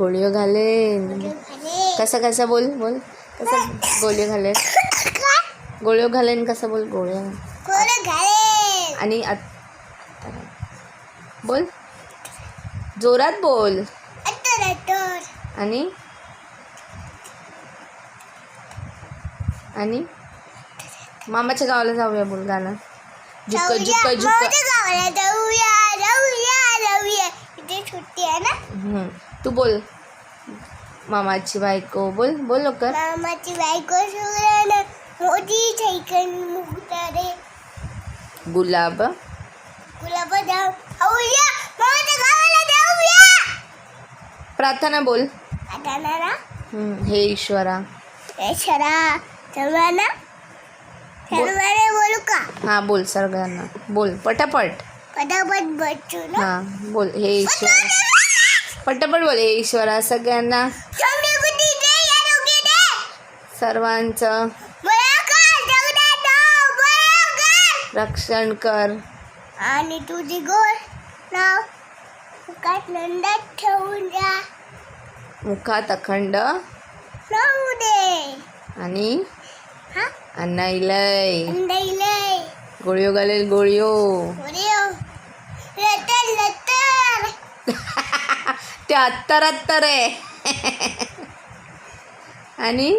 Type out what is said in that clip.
गोळीव घालेन. कसा कसा बोल बोल. कसा गोळीव घालेन? गोळीव घालेन कसं बोल गोळ्या. आणि आत- बोल. जोरात बोल. आणि? आणि? मामाच्या गावाला जाऊया बोल गाणं. झुक झुक झुक माझ्या गावाला जाऊया जाऊया जाऊया इथे सुट्टी आहे ना हम्म. तू बोल. मामाची बायको बोल बोल लवकर. मामाची बायको सुरण मोठी छैकन मुक्तारे. गुलाब. गुलाब जाऊ. जाऊया मामाच्या गावाला जाऊया. प्रार्थना बोल. ना हम्म. हे ईश्वरा. ए शरा सर्वांना सर्वांना बोलू का? हा बोल सगळ्यांना बोल पटापट. पटापट बसू ना. हा बोल हे ईश्वर. पटापट बोल ईश्वरा सगळ्यांना. सर्वांचं. रक्षण कर. आणि तुझी गोल नाव फुकाट नंदात ठेवून द्या. मुखात अखंड. राहू दे. आणि? हा? अन्नाईलय अंदाईले गोळीओ घालेल गोळीओ अत्तर अत्तर आहे. आणि?